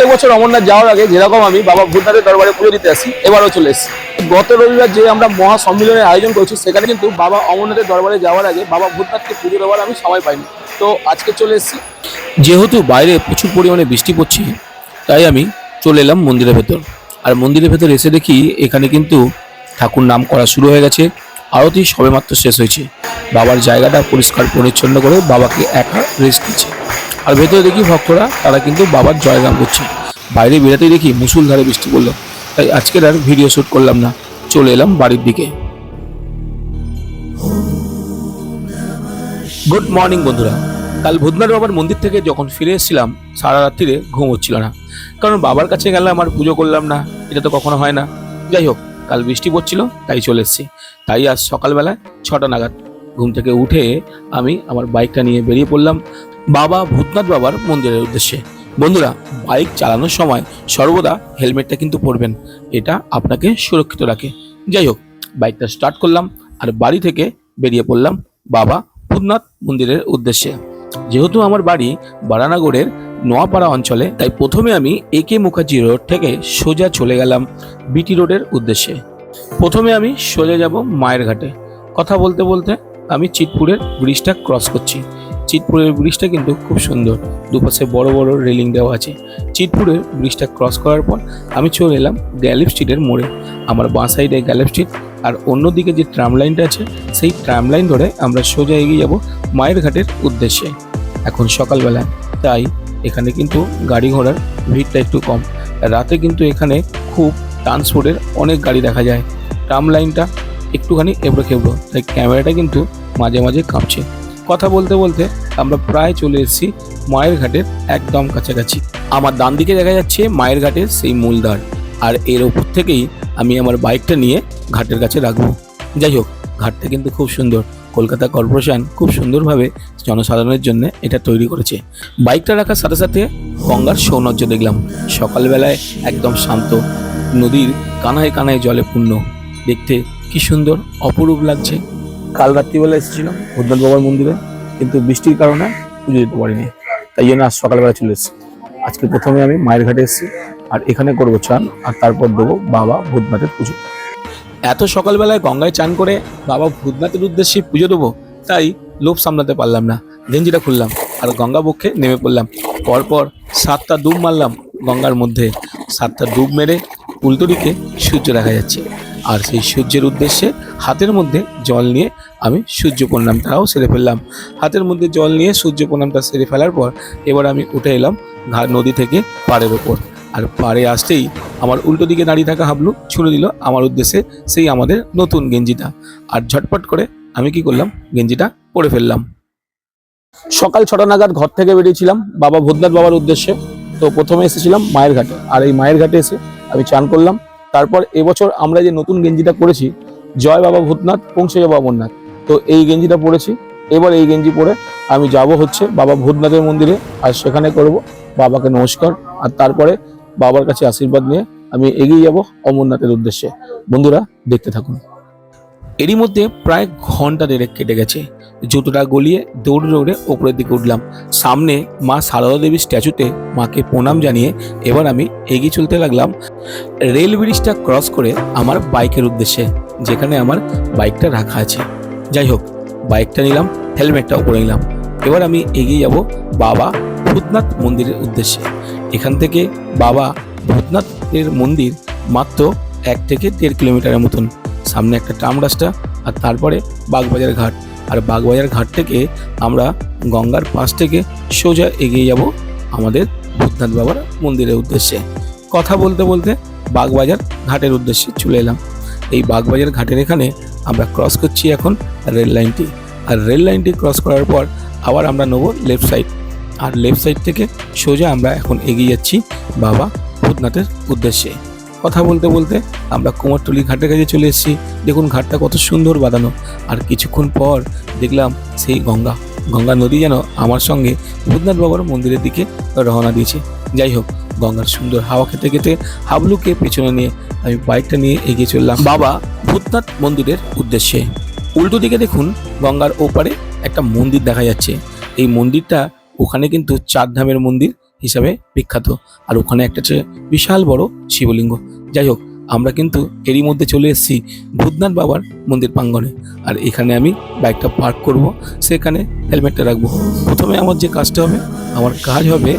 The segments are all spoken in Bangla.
প্রত্যেক বছর অমরনাথ যাওয়ার আগে যেরকম আমি বাবা ভূতনাথের দরবারে পুজো দিতে আসি, এবারও চলে এসেছি। গত রবিবার যে আমরা মহা সম্মিলনের আয়োজন করছি, সেখানে কিন্তু বাবা অমরনাথের দরবারে যাওয়ার আগে বাবা ভূতনাথকে পুজো দেওয়ার আমি সময় পাইনি। তো আজকে চলে এসেছি। যেহেতু বাইরে প্রচুর পরিমাণে বৃষ্টি পড়ছে, তাই আমি চলে এলাম মন্দিরের ভেতর। আর মন্দিরের ভেতর এসে দেখি এখানে কিন্তু ঠাকুর নাম করা শুরু হয়ে গেছে, আরতি সবেমাত্র শেষ হয়েছে। বাবার জায়গাটা পরিষ্কার পরিচ্ছন্ন করে বাবাকে একা রেস্ট দিচ্ছে আর ভেতরে দেখি ভক্তরা, তারা কিন্তু বাবার জয়গান করছে। বাইরে বেরাতেই দেখি মুসুলধারে বৃষ্টি পড়ল। তাই আজকের আর ভিডিও শ্যুট করলাম না, চলে এলাম বাড়ির দিকে। গুড মর্নিং বন্ধুরা। কাল ভূতনাথ বাবার মন্দির থেকে যখন ফিরে এসেছিলাম, সারা রাত্রিরে ঘুম হচ্ছিল না। কারণ বাবার কাছে গেলাম আর পুজো করলাম না, এটা তো কখনো হয় না। যাই হোক, কাল বৃষ্টি পড়ছিল, তাই চলে এসেছি। তাই আজ সকালবেলায় ছটা নাগাদ ঘুম থেকে উঠে আমি আমার বাইকটা নিয়ে বেরিয়ে পড়লাম বাবা ভূতনাথ বাবার মন্দিরের উদ্দেশ্যে। বন্ধুরা, বাইক চালানোর সময় সর্বদা হেলমেটটা কিন্তু পরবেন, এটা আপনাকে সুরক্ষিত রাখে। যাই হোক, বাইকটা স্টার্ট করলাম আর বাড়ি থেকে বেরিয়ে পড়লাম বাবা ভূতনাথ মন্দিরের উদ্দেশ্যে। যেহেতু আমার বাড়ি বারানাগড়ের নোয়াপাড়া অঞ্চলে, তাই প্রথমে আমি এ কে মুখার্জি রোড থেকে সোজা চলে গেলাম বিটি রোডের উদ্দেশ্যে। প্রথমে আমি সোজা যাব মায়ের ঘাটে। কথা বলতে বলতে আমি চিতপুরের ব্রিজটা ক্রস করছি। চিতপুরের ব্রিজটা কিন্তু খুব সুন্দর। দুপাশে বড় বড় রেলিং দেওয়া আছে। চিতপুরের ব্রিজটা ক্রস করার পর আমি চলে এলাম গ্যালিপ স্ট্রিটের মোড়ে। আমার বাঁ সাইডে গ্যালিপ স্ট্রিট আর অন্যদিকে যে ট্রাম লাইনটা আছে, সেই ট্রাম লাইন ধরে আমরা সোজা এগিয়ে যাব মায়ের ঘাটের উদ্দেশ্যে। এখন সকালবেলা, তাই এখানে কিন্তু গাড়ি ঘোড়ার ভিড়টা একটু কম। রাতে কিন্তু এখানে খুব ট্রান্সপোর্টের অনেক গাড়ি দেখা যায়। ট্রাম লাইনটা একটুখানি এবড়ো খেবড়ো। তাই ক্যামেরাটা কিন্তু মাঝে মাঝে কাঁপছে। কথা বলতে বলতে আমরা প্রায় চলে এসেছি মায়ের ঘাটের একদম কাছাকাছি। আমার ডান দিকে দেখা যাচ্ছে মায়ের ঘাটের সেই মূলদ্বার। আর এর ওপর থেকেই আমি আমার বাইকটা নিয়ে ঘাটের কাছে রাখব। যাই হোক, ঘাটটা কিন্তু খুব সুন্দর। কলকাতা কর্পোরেশন খুব সুন্দরভাবে জনসাধারণের জন্য এটা তৈরি করেছে। বাইকটা রাখার সাথে সাথে গঙ্গার সৌন্দর্য দেখলাম। সকালবেলায় একদম শান্ত, নদীর কানায় কানায় জলে পূর্ণ। দেখতে কি সুন্দর, অপরূপ লাগছে। কাল রাত্রিবেলা এসেছিলাম ভূতনাথ বাবার মন্দিরে, কিন্তু বৃষ্টির কারণে পুজো দিতে পারিনি। তাই জন্য আজ সকালবেলা চলে এসেছি। আজকে প্রথমে আমি মায়ের ঘাটে এসেছি, আর এখানে করব চান, আর তারপর দেবো বাবা ভূতনাথের পুজো। এত সকালবেলায় গঙ্গায় চান করে বাবা ভূতনাথের উদ্দেশ্যে পুজো দেবো, তাই লোভ সামলাতে পারলাম না। গেঞ্জিটা খুললাম, আর গঙ্গা বক্ষে নেমে পড়লাম। পরপর সাতটা ডুব মারলাম গঙ্গার মধ্যে। সাতটা ডুব মেরে উল্টোদিকে সূর্য দেখা যাচ্ছে। আর সেই সূর্যের উদ্দেশ্যে হাতের মধ্যে জল নিয়ে আমি সূর্য প্রণামটাও সেরে ফেললাম। হাতের মধ্যে জল নিয়ে সূর্য প্রণামটা সেরে ফেলার পর এবার আমি উঠে এলাম ঘাট নদী থেকে পাড়ের ওপর। আর পাড়ে আসতেই আমার উল্টো দিকে দাঁড়িয়ে থাকা হাবলু ছুঁড়ে দিল আমার উদ্দেশ্যে সেই আমাদের নতুন গেঞ্জিটা। আর ঝটপট করে আমি কি করলাম? গেঞ্জিটা পরে ফেললাম। সকাল ছটা নাগাদ ঘর থেকে বেরিয়েছিলাম বাবা ভূতনাথ বাবার উদ্দেশ্যে। তো প্রথমে এসেছিলাম মায়ের ঘাটে। আর এই মায়ের ঘাটে এসে আমি চান করলাম। তারপর এবছর আমরা যে নতুন গেঞ্জিটা করেছি জয় বাবা ভূতনাথ, পৌঁছে বাবা অমরনাথ। তো এই গেঞ্জিটা পরেছি। এবার এই গেঞ্জি পরে আমি যাব হচ্ছে বাবা ভূতনাথের মন্দিরে। আর সেখানে করব বাবাকে নমস্কার। আর তারপরে বাবার কাছে আশীর্বাদ নিয়ে আমি এগিয়ে যাব অমরনাথের উদ্দেশ্যে। বন্ধুরা, দেখতে থাকুন। এরই মধ্যে প্রায় ঘণ্টা দেড়েক কেটে গেছে। জুতোটা গলিয়ে দৌড়ে দৌড়ে ওপরের দিকে উঠলাম। সামনে মা সারদা দেবীর স্ট্যাচুতে মাকে প্রণাম জানিয়ে এবার আমি এগিয়ে চলতে লাগলাম রেল ব্রিজটা ক্রস করে আমার বাইকের উদ্দেশ্যে, যেখানে আমার বাইকটা রাখা আছে। যাই হোক, বাইকটা নিলাম হেলমেটটাও করে নিলাম। এবার আমি এগিয়ে যাব বাবা ভূতনাথ মন্দিরের উদ্দেশ্যে। এখান থেকে বাবা ভূতনাথের মন্দির মাত্র এক থেকে দেড় কিলোমিটারের মতন। সামনে একটা ট্রাম রাস্তা আর তারপরে বাগবাজার ঘাট। আর বাগবাজার ঘাট থেকে আমরা গঙ্গার পাশ থেকে সোজা এগিয়ে যাব আমাদের ভূতনাথ বাবার মন্দিরের উদ্দেশ্যে। কথা বলতে বলতে বাগবাজার ঘাটের উদ্দেশ্যে চলে এলাম। এই বাগবাজার ঘাটের এখানে আমরা ক্রস করছি এখন রেল লাইনটি। আর রেল লাইনটি ক্রস করার পর আবার আমরা নেব লেফট সাইড আর লেফট সাইড থেকে সোজা আমরা এখন এগিয়ে যাচ্ছি বাবা ভূতনাথের উদ্দেশ্যে। কথা বলতে বলতে আমরা কুমারটুলি ঘাটের কাছে চলে এসেছি। দেখুন ঘাটটা কত সুন্দর বাঁধানো। আর কিছুক্ষণ পর দেখলাম সেই গঙ্গা। গঙ্গা নদী যেন আমার সঙ্গে ভূতনাথ বাবার মন্দিরের দিকে রওনা দিয়েছে। যাই হোক, গঙ্গার সুন্দর হাওয়া খেতে খেতে হাবলুকে পেছনে নিয়ে আমি বাইকটা নিয়ে এগিয়ে চললাম বাবা ভূতনাথ মন্দিরের উদ্দেশ্যে। উল্টো দিকে দেখুন গঙ্গার ওপারে একটা মন্দির দেখা যাচ্ছে। এই মন্দিরটা ওখানে কিন্তু চার ধামের মন্দির হিসাবে বিখ্যাত। আর ওখানে একটা হচ্ছে বিশাল বড় শিবলিঙ্গ। যাই হোক, আমরা কিন্তু এরই মধ্যে চলে এসেছি ভূতনাথ বাবার মন্দির প্রাঙ্গণে। আর এখানে আমি বাইকটা পার্ক করব, সেখানে হেলমেটটা রাখব। প্রথমে আমার যে কাজটা হবে, আমার কাজ হবে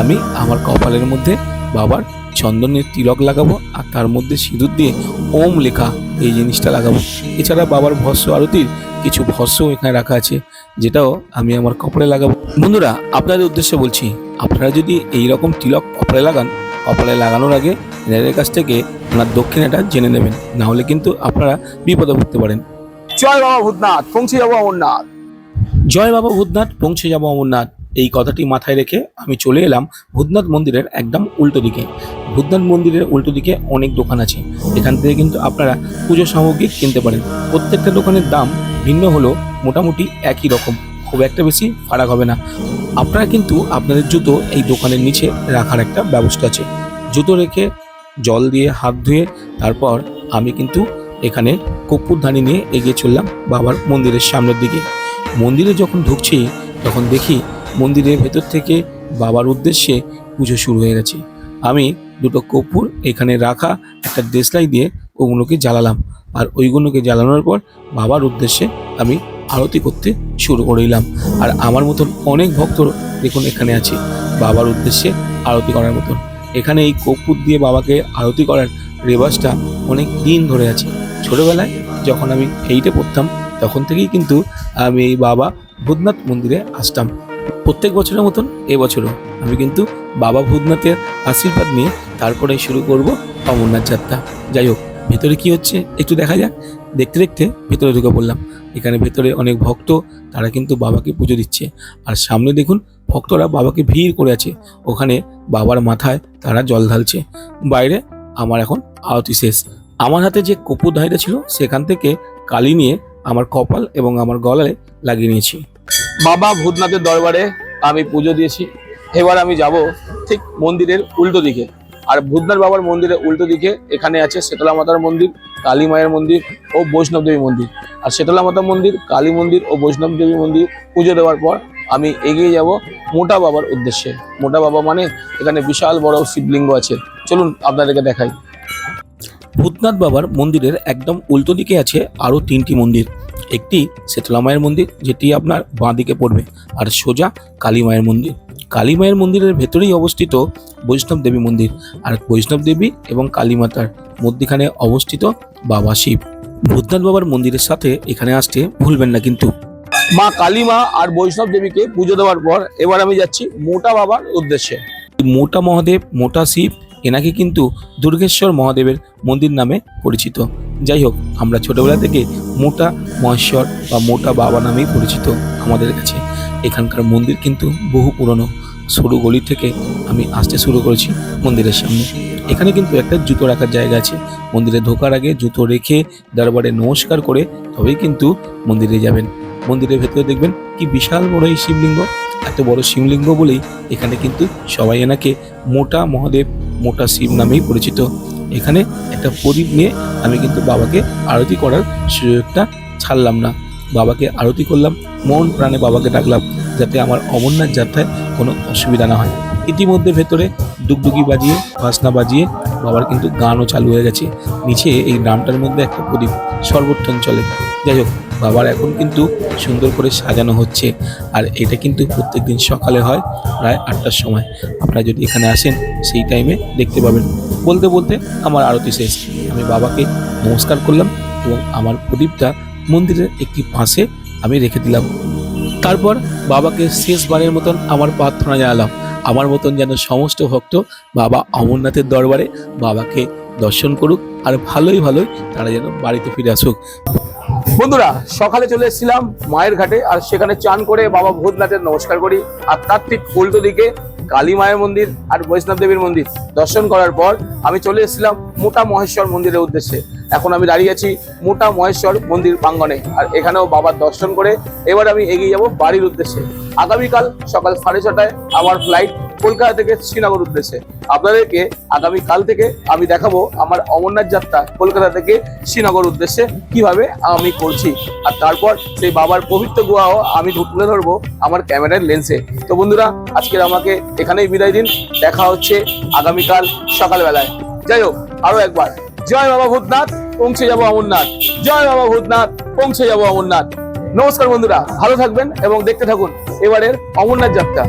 আমি আমার কপালের মধ্যে বাবার চন্দনের তিলক লাগাবো আর তার মধ্যে সিঁদুর দিয়ে ওম লেখা এই জিনিসটা লাগাবো। এছাড়া বাবার ভস্য আরতির কিছু ভস্য এখানে রাখা আছে, যেটাও আমি আমার কপালে লাগাবো। বন্ধুরা, আপনাদের উদ্দেশ্যে বলছি আপনারা যদি এই রকম তিলক কপালে লাগান কপালে লাগানোর আগে এনাদের কাছ থেকে আপনার দক্ষিণাটা জেনে নেবেন। না হলে কিন্তু আপনারা বিপদে পড়তে পারেন। জয় বাবা ভূতনাথ পৌঁছে যাব অমরনাথ। জয় বাবা ভূতনাথ পৌঁছে যাব অমরনাথ। এই কথাটি মাথায় রেখে আমি চলে এলাম ভূতনাথ মন্দিরের একদম উল্টো দিকে। ভূতনাথ মন্দিরের উল্টো দিকে অনেক দোকান আছে। এখান থেকে কিন্তু আপনারা পুজো সামগ্রী কিনতে পারেন। প্রত্যেকটা দোকানের দাম ভিন্ন হলেও মোটামুটি একই রকম। খুব একটা বেশি ফারাক হবে না। আপনারা কিন্তু আপনাদের জুতো এই দোকানের নিচে রাখার একটা ব্যবস্থা আছে। জুতো রেখে জল দিয়ে, হাত ধুয়ে তারপর আমি কিন্তু এখানে কর্পূরধানি নিয়ে এগিয়ে চললাম বাবার মন্দিরের সামনের দিকে। মন্দিরে যখন ঢুকছি, তখন দেখি মন্দিরের ভেতর থেকে বাবার উদ্দেশ্যে পুজো শুরু হয়ে গেছে। আমি দুটো কর্পূর এখানে রাখা, একটা দেশলাই দিয়ে ওগুলোকে জ্বালালাম। আর ওইগুলোকে জ্বালানোর পর বাবার উদ্দেশ্যে আমি আরতি করতে শুরু করে দিলাম আর আমার মতন অনেক ভক্ত দেখুন এখানে আছে। বাবার উদ্দেশ্যে আরতি করার মতন। এখানে এই কর্পূর দিয়ে বাবাকে আরতি করার রেওয়াজটা অনেক দিন ধরে আছে। ছোটবেলায় যখন আমি এইটে পড়তাম, তখন থেকেই কিন্তু আমি এই বাবা ভূতনাথ মন্দিরে আসতাম। প্রত্যেক বছরের মতন এবছরও আমি কিন্তু বাবা ভূতনাথের আশীর্বাদ নিয়ে তারপরে শুরু করব অমরনাথ যাত্রা। যাই হোক, ভেতরে কি হচ্ছে একটু দেখা যাক। দেখতে দেখতে ভেতরে ঢুকে পড়লাম। এখানে ভেতরে অনেক ভক্ত, তারা কিন্তু বাবাকে পুজো দিচ্ছে। আর সামনে দেখুন, ভক্তরা বাবাকে ভিড় করে আছে। ওখানে বাবার মাথায় তারা জল ঢালছে। বাইরে আমার এখন আরতি শেষ। আমার হাতে যে কপুর ধাইটা ছিল, সেখান থেকে কালি নিয়ে আমার কপাল এবং আমার গলায় লাগিয়ে নিয়েছি। বাবা ভূতনাথের দরবারে আমি পুজো দিয়েছি। এবার আমি যাব ঠিক মন্দিরের উল্টো দিকে। আর ভূতনাথ বাবার মন্দিরের উল্টো দিকে এখানে আছে শীতলা মাতার মন্দির, কালী মায়ের মন্দির ও বৈষ্ণব দেবী মন্দির। আর শীতলা মাতা মন্দির, কালী মন্দির ও বৈষ্ণব দেবী মন্দির পুজো দেওয়ার পর আমি এগিয়ে যাব মোটা বাবার উদ্দেশ্যে। মোটা বাবা মানে এখানে বিশাল বড় শিবলিঙ্গ আছে। চলুন আপনাদেরকে দেখাই। ভূতনাথ বাবার মন্দিরের একদম উল্টো দিকে আছে আরও তিনটি মন্দির। একটি শীতলা মায়ের মন্দির, যেটি আপনার বাঁ দিকে পড়বে, আর সোজা কালী মায়ের মন্দির। কালী মায়ের মন্দিরের ভেতরেই অবস্থিত বৈষ্ণব দেবী মন্দির। আর বৈষ্ণব দেবী এবং কালী মাতার মধ্যখানে অবস্থিত বাবা শিব। ভূতনাথ বাবার মন্দিরের সাথে এখানে আসতে ভুলবেন না কিন্তু। মা কালী মা আর বৈষ্ণব দেবীকে পুজো দেওয়ার পর এবার আমি যাচ্ছি মোটা বাবার উদ্দেশ্যে। মোটা মহাদেব মোটা শিব এনাকে কিন্তু দুর্গেশ্বর মহাদেবের মন্দির নামে পরিচিত। যাই হোক আমরা ছোটবেলা থেকে মোটা মহেশ্বর বা মোটা বাবা নামেই পরিচিত আমাদের কাছে। এখানকার মন্দির কিন্তু বহু পুরনো। সরু গলি থেকে আমি আসতে শুরু করেছি মন্দিরের সামনে। এখানে কিন্তু একটা জুতো রাখার জায়গা আছে। মন্দিরে ঢোকার আগে জুতো রেখে দরবারে নমস্কার করে তবেই কিন্তু মন্দিরে যাবেন। মন্দিরের ভেতরে দেখবেন কি বিশাল বড় এই শিবলিঙ্গ। এত বড় শিবলিঙ্গ বলেই এখানে কিন্তু সবাই এনাকে মোটা মহাদেব, মোটা শিব নামেই পরিচিত। এখানে একটা প্রদীপ নিয়ে আমি কিন্তু বাবাকে আরতি করার সুযোগটা ছাড়লাম না। বাবাকে আরতি করলাম মন প্রাণে বাবাকে ডাকলাম যাতে আমার অমরনাথ যাত্রায় কোনো অসুবিধা না হয়। ইতিমধ্যে ভেতরে ডুগডুগি বাজিয়ে বাসনা বাজিয়ে বাবার কিন্তু গানও চালু হয়ে গেছে। নিচে এই ড্রামটার মধ্যে একটা প্রদীপ সর্বক্ষণ চলে। যাই হোক, বাবার এখন কিন্তু সুন্দর করে সাজানো হচ্ছে। আর এটা কিন্তু প্রত্যেকদিন সকালে হয়, প্রায় আটটার সময়। আপনারা যদি এখানে আসেন, সেই টাইমে দেখতে পাবেন। বলতে বলতে আমার আরতি শেষ। আমি বাবাকে নমস্কার করলাম এবং আমার প্রদীপটা মন্দিরের একটি পাশে আমি রেখে দিলাম। তারপর বাবাকে শেষবারের মতন আমার প্রার্থনা জানালাম। আমার মতন যেন সমস্ত ভক্ত বাবা অমরনাথের দরবারে বাবাকে দর্শন করুক আর ভালোই ভালোই তারা যেন বাড়িতে ফিরে আসুক। বন্ধুরা, সকালে চলে এসেছিলাম মায়ের ঘাটে আর সেখানে চান করে বাবা ভূতনাথের নমস্কার করি। আর তার ঠিক উল্টো দিকে কালী মায়ের মন্দির আর বৈষ্ণব দেবীর মন্দির দর্শন করার পর আমি চলে এসেছিলাম মোটা মহেশ্বর মন্দিরের উদ্দেশ্যে। এখন আমি দাঁড়িয়ে আছি মোটা মহেশ্বর মন্দির প্রাঙ্গণে। আর এখানেও বাবার দর্শন করে এবার আমি এগিয়ে যাব বাড়ির উদ্দেশ্যে। আগামীকাল সকাল সাড়ে ছটায় আমার ফ্লাইট কলকাতা থেকে শ্রীনগর উদ্দেশ্যে। আপনাদেরকে আগামীকাল থেকে আমি দেখাবো আমার অমরনাথ যাত্রা কলকাতা থেকে শ্রীনগর উদ্দেশ্যে কীভাবে আমি করছি। আর তারপর সেই বাবার পবিত্র গুহাও আমি তুলে ধরবো আমার ক্যামেরার লেন্সে তো বন্ধুরা, আজকের আমাকে এখানেই বিদায় দিন। দেখা হচ্ছে আগামীকাল সকালবেলায়। যাই হোক আরও একবার। জয় বাবা ভূতনাথ, পৌঁছে যাব অমরনাথ। জয় বাবা ভূতনাথ, পৌঁছে যাব অমরনাথ। নমস্কার বন্ধুরা, ভালো থাকবেন এবং দেখতে থাকুন এবারের অমরনাথ যাত্রা।